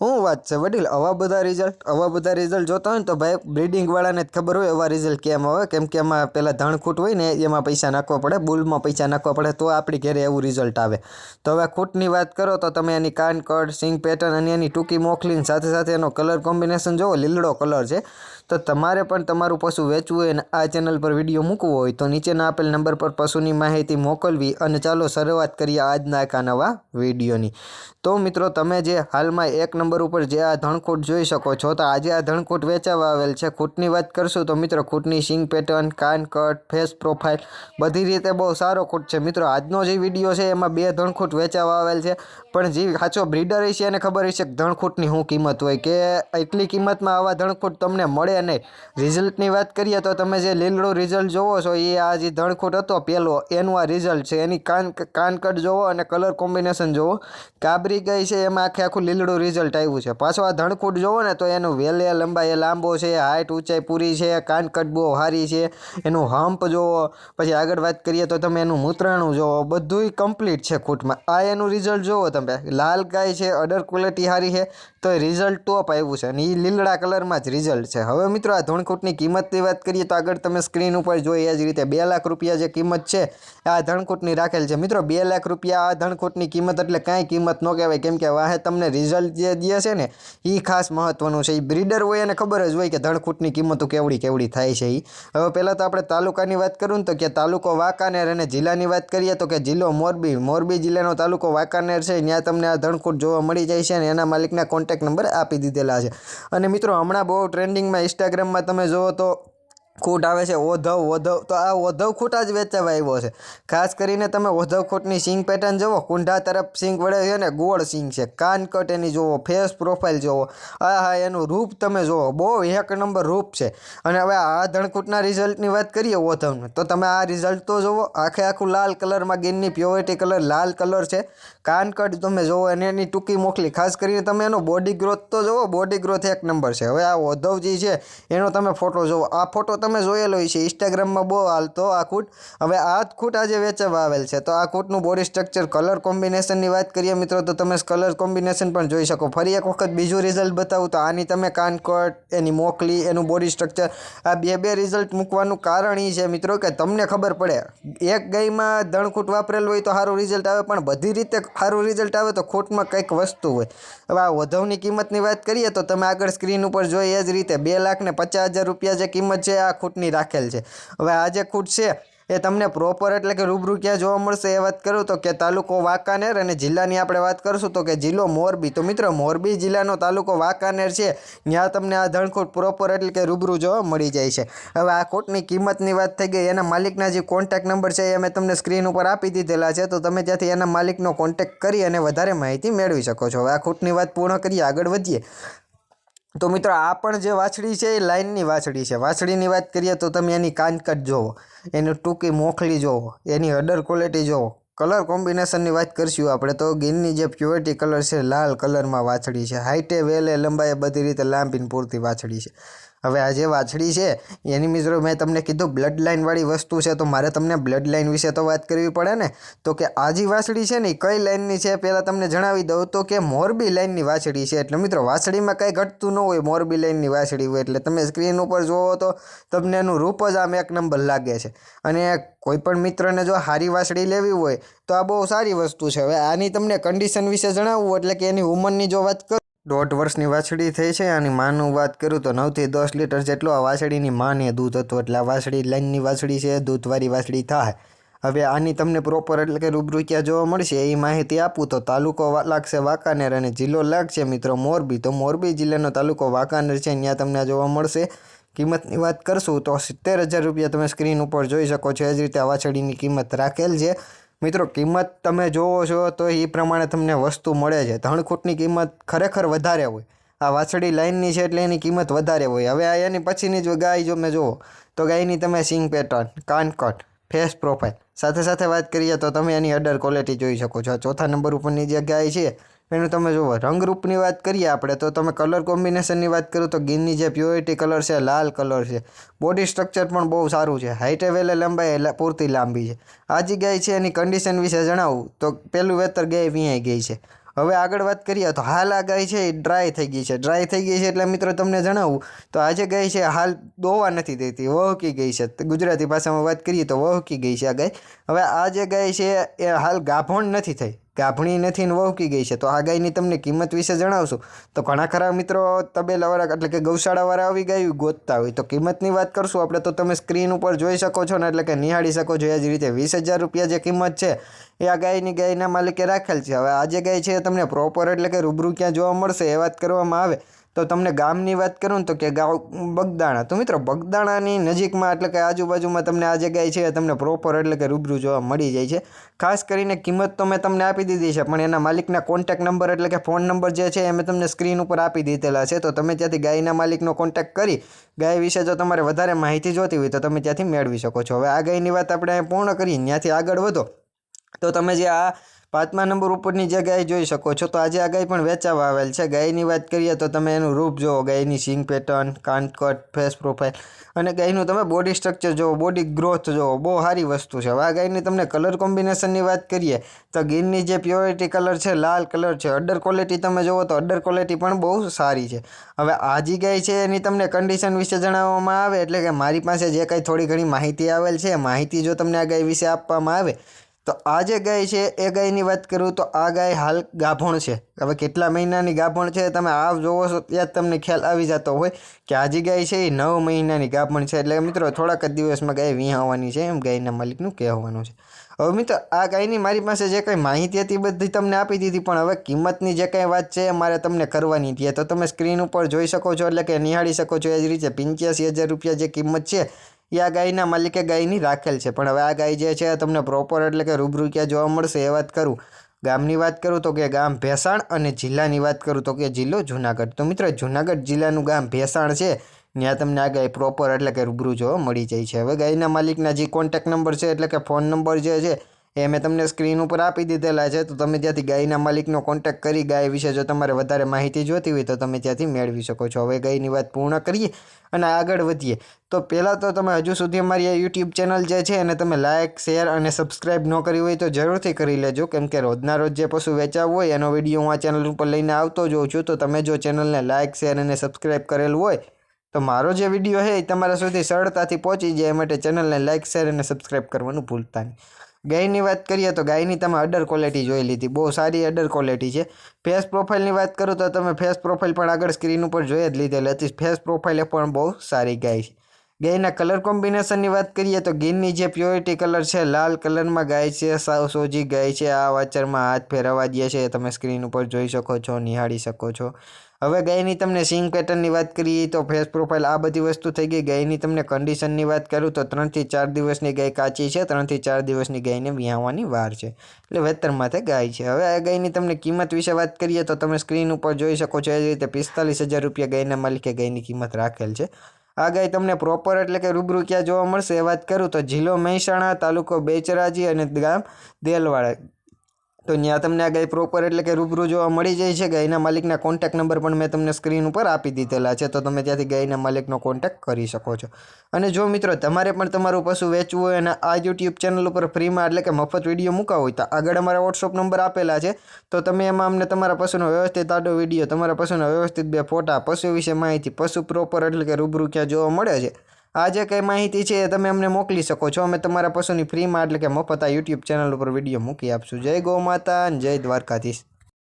શું વાત છે, વડીલ, આવા બધા રિઝલ્ટ આવા બધા રિઝલ્ટ જોતા હોય ને તો ભાઈ બ્રિડિંગવાળાને જ ખબર હોય એવા રિઝલ્ટ કેમ આવે. કેમ કે એમાં પહેલાં ધણખૂટ હોય ને એમાં પૈસા નાખવા પડે, બુલમાં પૈસા નાખવા પડે તો આપણી ઘરે એવું રિઝલ્ટ આવે. તો હવે ખૂટની વાત કરો તો તમે એની કાન, કડ, સિંગ પેટર્ન અને એની ટૂંકી મોખલીની સાથે સાથે એનો કલર કોમ્બિનેશન જોવો, લીલડો કલર છે. તો તમારે પણ તમારું પશુ વેચવું હોય અને આ ચેનલ પર વીડિયો મૂકવો હોય, તો નીચેના આપેલ નંબર પર પશુની માહિતી મોકલવી અને ચાલો શરૂઆત કરીએ આજના એક નવા વિડીયોની. તો મિત્રો, તમે જે હાલમાં એક નંબર ઉપર જે આ ધણકૂટ જોઈ શકો છો, તો આજે આ ધણકૂટ વેચાવા આવેલ છે. ખૂટની વાત કરશું તો મિત્રો, ખૂટની સિંગ પેટર્ન, કાન કટ, ફેસ પ્રોફાઇલ બધી રીતે બહુ સારો ખૂટ છે. મિત્રો, આજનો જે વીડિયો છે એમાં બે ધણખૂટ વેચાવા આવેલ છે, પણ જે સાચો બ્રીડર હશે એને ખબર હશે કે ધણખૂટની શું કિંમત હોય કે એટલી કિંમતમાં આવા ધણખૂટ તમને મળે નહીં રિઝલ્ટની વાત કરીએ તો તમે જે લીલડો રિઝલ્ટ જોવો છો, એ આ જે ધણખૂટ હતો પહેલો એનું આ રિઝલ્ટ છે. એની કાન કાનકટ જોવો અને કલર કોમ્બિનેશન જોવો. કાબરી ગઈ છે, એમાં આખે આખું લીલડું રિઝલ્ટ આવ્યું છે. પાછો આ ધણકૂટ જોવો ને, તો એનું વેલે લંબાઈ લાંબો છે હાઇટ ઊંચાઈ પૂરી છે, કાનકટ બહુ સારી છે. એનું હમ્પ જોવો. પછી આગળ વાત કરીએ તો તમે એનું મૂત્રાણું જોવો. બધુંય કમ્પ્લીટ છે ખૂટમાં. આ એનું રિઝલ્ટ જોવો તમે. લાલ ગાય છે, અડર ક્વોલિટી સારી છે. તો રિઝલ્ટ ટોપ આવ્યું છે અને એ લીલડા કલરમાં જ રિઝલ્ટ છે. હવે મિત્રો આ ધણકૂટની કિંમતની વાત કરીએ તો આગળ તમે સ્ક્રીન ઉપર જોઈ એ જ રીતે બે લાખ રૂપિયા જે કિંમત છે, આ ધણકૂટની રાખેલ છે. મિત્રો બે લાખ રૂપિયા આ ધણકૂટની કિંમત એટલે કાંઈ કિંમત ન કહેવાય, કેમ કે વાહે તમને રિઝલ્ટ જે દે છે ને એ ખાસ મહત્વનું છે. એ બ્રીડર હોય એને ખબર જ હોય કે ધણકૂટની કિંમતો કેવડી કેવડી થાય છે એ હવે પહેલાં તો આપણે તાલુકાની વાત કરું ને તો કે તાલુકો વાંકાનેર અને જિલ્લાની વાત કરીએ તો કે જિલ્લો મોરબી. મોરબી જિલ્લાનો તાલુકો વાંકાનેર છે. ત્યાં તમને આ ધણકૂટ જોવા મળી જાય છે અને એના માલિકના કોન્ટેક્ટ નંબર આપી દીધેલા છે. અને મિત્રો હમણાં બહુ ટ્રેન્ડિંગમાં ઇન્સ્ટાગ્રામમાં તમે જુઓ તો ખૂટ આવે છે, ઓધવ ઓધવ, તો આ ઓધવ ખૂટા જ વેચાવા આવ્યો છે. ખાસ કરીને તમે ઓધવ ખૂટની સિંગ પેટર્ન જુઓ, કુંઢા તરફ સિંગ વળે છે ને ગોળ સિંગ છે. કાન કટ એની જુઓ ફેસ પ્રોફાઇલ જુઓ. આ હા એનું રૂપ તમે જુઓ, બહુ એક નંબર રૂપ છે. અને હવે આ ધણકૂટના રિઝલ્ટની વાત કરીએ ઓધવનું, તો તમે આ રિઝલ્ટ તો જુઓ, આખે આખું લાલ કલરમાં ગીરની પ્યોરિટી કલર લાલ કલર છે. કાન કટ તમે જુઓ, અને એની ટૂંકી મોકલી, ખાસ કરીને તમે એનો બોડી ગ્રોથ તો જુઓ બોડી ગ્રોથ એક નંબર છે. હવે આ ઓધવજી છે, એનો તમે ફોટો જુઓ. આ ફોટો તમે જોયેલો છે ઇન્સ્ટાગ્રામમાં બહુ હાલતો આ ખૂટ હવે આ જ ખૂટ આજે વેચવા આવેલ છે. તો આ ખૂટનું બોડી સ્ટ્રક્ચર કલર કોમ્બિનેશનની વાત કરીએ મિત્રો, તો તમે કલર કોમ્બિનેશન પણ જોઈ શકો. ફરી એક વખત બીજું રિઝલ્ટ બતાવું તો આની તમે કાનકોટ, એની મોકલી, એનું બોડી સ્ટ્રક્ચર આ બે બે રિઝલ્ટ મૂકવાનું કારણ એ છે મિત્રો કે તમને ખબર પડે, એક ગાયમાં દણખૂટ વાપરેલું હોય તો સારું રિઝલ્ટ આવે, પણ બધી રીતે સારું રિઝલ્ટ આવે તો ખોટમાં કંઈક વસ્તુ હોય. હવે આ વધવની કિંમતની વાત કરીએ તો તમે આગળ સ્ક્રીન ઉપર જોઈ એ જ રીતે બે લાખ ને પચાસ હજાર રૂપિયા જે કિંમત છે, આ ખૂટની રાખેલ છે. હવે આ જે ખૂટ છે, એ તમને પ્રોપર એટલે કે રૂબરૂ ક્યાં જોવા મળશે એ વાત કરું તો કે તાલુકો વાંકાનેર અને જિલ્લાની આપણે વાત કરશું તો કે જિલ્લો મોરબી. તો મિત્રો, મોરબી જિલ્લાનો તાલુકો વાંકાનેર છે. ત્યાં તમને આ ધણખૂટ પ્રોપર એટલે કે રૂબરૂ જોવા મળી જાય છે. હવે આ કોટની કિંમતની વાત થઈ ગઈ, એના માલિકના જે કોન્ટેક્ટ નંબર છે એ મેં તમને સ્ક્રીન ઉપર આપી દીધેલા છે. તો તમે ત્યાંથી એના માલિકનો કોન્ટેક્ટ કરી અને વધારે માહિતી મેળવી શકો છો. હવે આ ખૂટની વાત પૂર્ણ કરીએ, આગળ વધીએ. તો મિત્રો, આ પણ જે વાછડી છે, એ લાઇનની વાછડી છે. વાછડીની વાત કરીએ તો તમે એની કાનકટ જોવો, એની ટૂંકી મોખલી જોવો, એની અડર ક્વોલિટી જોવો. કલર કોમ્બિનેશનની વાત કરીશું આપણે તો, ગીનની જે પ્યોરિટી કલર છે, લાલ કલરમાં વાછડી છે. હાઇટે વેલે લંબાઈએ બધી રીતે લાંબીને પૂરતી વાછડી છે. હવે આ જે વાછડી છે, એની મિત્રો મેં તમને કીધું બ્લડ લાઇનવાળી વસ્તુ છે, તો મારે તમને બ્લડ લાઇન વિશે તો વાત કરવી પડે ને? તો કે આ જે વાછડી છે ને કઈ લાઇનની છે? પહેલાં તમને જણાવી દઉં તો કે મોરબી લાઇનની વાછડી છે. એટલે મિત્રો, વાછડીમાં કંઈ ઘટતું ન હોય મોરબી લાઇનની વાછડી હોય. એટલે તમે સ્ક્રીન ઉપર જુઓ તો તમને એનું રૂપ જ આમ એક નંબર લાગે છે. અને કોઈ પણ મિત્રને જો સારી વાછડી લેવી હોય, તો આ બહુ સારી વસ્તુ છે. હવે આની તમને કન્ડિશન વિશે જણાવવું એટલે કે એની ઉંમરની જો વાત કરું દોઢ વર્ષની વાછડી થઈ છે અને માનું વાત કરું તો નવથી દસ લીટર જેટલો આ વાછડીની માને દૂધ હતું. એટલે આ વાછડી લાઈનની વાછડી છે, દૂધવાળી વાછડી થાય. હવે આની તમને પ્રોપર એટલે કે રૂબરૂ ક્યાં જોવા મળશે એ માહિતી આપું તો તાલુકો લાગશે વાંકાનેર અને જિલ્લો લાગશે મિત્રો મોરબી. તો મોરબી જિલ્લાનો તાલુકો વાંકાનેર છે ત્યાં તમને જોવા મળશે. કિંમતની વાત કરશું તો સિત્તેર હજાર રૂપિયા તમે સ્ક્રીન ઉપર જોઈ શકો છો. એ જ રીતે આ વાછડીની કિંમત રાખેલ છે. મિત્રો, કિંમત તમે જોવો છો તો એ પ્રમાણે તમને વસ્તુ મળે છે. ધણખૂટની કિંમત ખરેખર વધારે હોય. આ વાછડી લાઇનની છે એટલે એની કિંમત વધારે હોય. હવે આ એની પછીની જો ગાય જો મેં જુઓ, તો ગાયની તમે સિંગ પેટર્ન, કાનકટ ફેસ પ્રોફાઇલ. સાથે સાથે વાત કરીએ તો તમે એની અડર ક્વોલિટી જોઈ શકો છો. ચોથા નંબર ઉપરની જે ગાય છે, એનું તમે જુઓ, રંગરૂપની વાત કરીએ આપણે, તો તમે કલર કોમ્બિનેશનની વાત કરું તો ગીનની જે પ્યોરિટી કલર છે, લાલ કલર છે. બોડી સ્ટ્રક્ચર પણ બહુ સારું છે. હાઇટે વેલે લંબાઈ પૂરતી લાંબી છે. આ જગ્યાએ છે, એની કન્ડિશન વિશે જણાવું, તો પહેલું વેતર ગાય વિયાઈ ગઈ છે. હવે આગળ વાત કરીએ તો હાલ આ ગાય છે એ ડ્રાય થઈ ગઈ છે. ડ્રાય થઈ ગઈ છે એટલે મિત્રો તમને જણાવું તો આજે ગાય છે હાલ દોવા નથી દેતી, વહકી ગઈ છે. ગુજરાતી ભાષામાં વાત કરીએ તો વહકી ગઈ છે આ ગાય. હવે આ જે ગાય છે એ હાલ ગાભણ નથી થઈ. ગાભણી નથી ને વહુકી ગઈ છે, તો આ ગાયની તમને કિંમત વિશે જણાવશું. તો ઘણા ખરા મિત્રો તબેલાવાળા એટલે કે ગૌશાળાવાળા આવી ગાયું ગોતતા હોય, તો કિંમતની વાત કરશું. આપણે તો તમે સ્ક્રીન ઉપર જોઈ શકો છો ને, એટલે કે નિહાળી શકો છો. એ જ રીતે વીસ હજાર રૂપિયા જે કિંમત છે, એ આ ગાયની ગાયના માલિકે રાખેલ છે. હવે આ જે ગાય છે એ તમને પ્રોપર એટલે કે રૂબરૂ ક્યાં જોવા મળશે એ વાત કરવામાં આવે. તો તમને ગામની વાત કરું તો કે ગામ બગદાણા. તો મિત્રો, બગદાણાની નજીકમાં એટલે કે આજુબાજુમાં તમને આ જગ્યાએ છે, તમને પ્રોપર એટલે કે રૂબરૂ જોવા મળી જાય છે. ખાસ કરીને કિંમત તો મેં તમને આપી દીધી છે, પણ એના માલિકના કોન્ટેક નંબર એટલે કે ફોન નંબર જે છે, એ મેં તમને સ્ક્રીન ઉપર આપી દીધેલા છે. તો તમે ત્યાંથી ગાયના માલિકનો કોન્ટેક કરી, ગાય વિશે જો તમારે વધારે માહિતી જોતી હોય તો તમે ત્યાંથી મેળવી શકો છો. હવે આ ગાયની વાત આપણે પૂર્ણ કરી ત્યાંથી આગળ વધો. તો તમે જે આ પાંચમા નંબર ઉપરની જે ગાય જોઈ શકો છો, તો આજે આ ગાય પણ વેચાવા આવેલ છે. ગાયની વાત કરીએ તો તમે એનું રૂપ જુઓ, ગાયની સિંગ પેટર્ન કાનકટ ફેસ પ્રોફાઇલ અને ગાયનું તમે બોડી સ્ટ્રક્ચર જુઓ બોડી ગ્રોથ જુઓ, બહુ સારી વસ્તુ છે. હવે આ ગાયની તમને કલર કોમ્બિનેશનની વાત કરીએ, તો ગીરની જે પ્યોરિટી કલર છે, લાલ કલર છે અડર ક્વોલિટી તમે જુઓ તો અડર ક્વોલિટી પણ બહુ સારી છે. હવે આ જે ગાય છે એની તમને કન્ડિશન વિશે જણાવવામાં આવે, એટલે કે મારી પાસે જે કાંઈ થોડી ઘણી માહિતી આવેલ છે માહિતી જો તમને આ ગાય વિશે આપવામાં આવે તો આ જે ગાય છે, એ ગાયની વાત કરું તો આ ગાય હાલ ગાભણ છે. હવે કેટલા મહિનાની ગાભણ છે, તમે આ જોવો છો, ત્યાં જ તમને ખ્યાલ આવી જતો હોય કે આજે ગાય છે, એ નવ મહિનાની ગાભણ છે. એટલે મિત્રો, થોડાક જ દિવસમાં ગાય વિહાવાની છે, એમ ગાયના માલિકનું કહેવાનું છે. હવે મિત્રો, આ ગાયની મારી પાસે જે કંઈ માહિતી હતી બધી તમને આપી દીધી, પણ હવે કિંમતની જે કંઈ વાત છે, એ મારે તમને કરવાની હતી. તો તમે સ્ક્રીન ઉપર જોઈ શકો છો, એટલે કે નિહાળી શકો છો. એ જ રીતે પંચ્યાસી હજાર રૂપિયા જે કિંમત છે એ આ ગાયના માલિકે ગાયની રાખેલ છે. પણ હવે આ ગાય જે છે તમને પ્રોપર એટલે કે રૂબરૂ ક્યાં જોવા મળશે એ વાત કરું. ગામની વાત કરું તો કે ગામ ભેસાણ અને જિલ્લાની વાત કરું તો કે જિલ્લો જુનાગઢ. તો મિત્રો, જુનાગઢ જિલ્લાનું ગામ ભેસાણ છે. ત્યાં તમને આ ગાય પ્રોપર એટલે કે રૂબરૂ જોવા મળી જાય છે. હવે ગાયના માલિકના જે કોન્ટેક નંબર છે એટલે કે ફોન નંબર જે છે એ મેં તમને સ્ક્રીન ઉપર આપી દીધેલા છે, તો તમે ત્યાંથી ગાયના માલિકનો કોન્ટેક કરી ગાય વિશે જો તમારે વધારે માહિતી જોતી હોય તો તમે ત્યાંથી મેળવી શકો છો. હવે ગાયની વાત પૂર્ણ કરીએ અને આગળ વધીએ. તો પહેલાં તો તમે હજુ સુધી અમારી આ યુટ્યુબ ચેનલ જે છે એને તમે લાઇક શેર અને સબસ્ક્રાઇબ ન કરી હોય તો જરૂરથી કરી લેજો. કેમ કે રોજના રોજ જે પશુ વેચાવ હોય એનો વીડિયો હું આ ચેનલ ઉપર લઈને આવતો જોઉં છું. તો તમે જો ચેનલને લાઇક શેર અને સબસ્ક્રાઇબ કરેલું હોય, તો મારો જે વીડિયો છે એ તમારા સુધી સરળતાથી પહોંચી જાય. એ માટે ચેનલને લાઇક શેર અને સબસ્ક્રાઇબ કરવાનું ભૂલતા નહીં. ગાયની વાત કરીએ તો ગાયની તમે અડર ક્વોલિટી જોઈ લીધી, બહુ સારી અડર ક્વોલિટી છે. ફેસ પ્રોફાઇલની વાત કરું તો તમે ફેસ પ્રોફાઇલ પણ આગળ સ્ક્રીન ઉપર જોઈ જ લીધેલ હતી. ફેસ પ્રોફાઇલ પણ બહુ સારી ગાય છે. ગાયના કલર કોમ્બિનેશનની વાત કરીએ તો ગીરની જે પ્યોરિટી કલર છે, લાલ કલરમાં ગાય છે, સાવ સોજી ગાય છે, આ વાચરમાં હાથ ફેરવવા દે છે. તમે સ્ક્રીન ઉપર જોઈ શકો છો, નિહાળી શકો છો. હવે ગાયની તમને સિંગ પેટર્નની વાત કરીએ તો ફેસ પ્રોફાઇલ આ બધી વસ્તુ થઈ ગઈ. ગાયની તમને કન્ડિશનની વાત કરું તો ત્રણથી ચાર દિવસની ગાય કાચી છે, ત્રણથી ચાર દિવસની ગાયને વિહાવાની વાર છે. એટલે વેતર માથે ગાય છે. હવે આ ગાયની તમને કિંમત વિશે વાત કરીએ તો તમે સ્ક્રીન ઉપર જોઈ શકો છો એ રીતે પિસ્તાલીસ હજાર રૂપિયા ગાયના માલિકે ગાયની કિંમત રાખેલ છે. આ ગાય તમને પ્રોપર એટલે કે રૂબરૂ ક્યાં જોવા મળશે એ વાત કરું તો જિલ્લો મહેસાણા તાલુકો બેચરાજી અને ગામ દેલવાડા. તો ત્યાં તમને આ ગાય પ્રોપર એટલે કે રૂબરૂ જોવા મળી જાય છે. ગાયના માલિકના કોન્ટેક નંબર પણ મેં તમને સ્ક્રીન ઉપર આપી દીધેલા છે. તો તમે ત્યાંથી ગાયના માલિકનો કોન્ટેક કરી શકો છો. અને જો મિત્રો તમારે પણ તમારું પશુ વેચવું હોય અને આ યુટ્યુબ ચેનલ ઉપર ફ્રીમાં એટલે કે મફત વીડિયો મૂકવા હોય તો આગળ અમારા વોટ્સઅપ નંબર આપેલા છે. તો તમે એમાં અમને તમારા પશુનો વ્યવસ્થિત આડો વીડિયો તમારા પશુના વ્યવસ્થિત બે ફોટા, પશુ વિશે માહિતી, પશુ પ્રોપર એટલે કે રૂબરૂ ક્યાં જોવા મળે છે. આ જે કંઈ માહિતી છે એ તમે અમને મોકલી શકો છો. અમે તમારા પશુની ફ્રીમાં એટલે કે મફત આ યુટ્યુબ ચેનલ ઉપર વીડિયો મૂકી આપશું. જય ગૌ માતા અને જય દ્વારકાધીશ.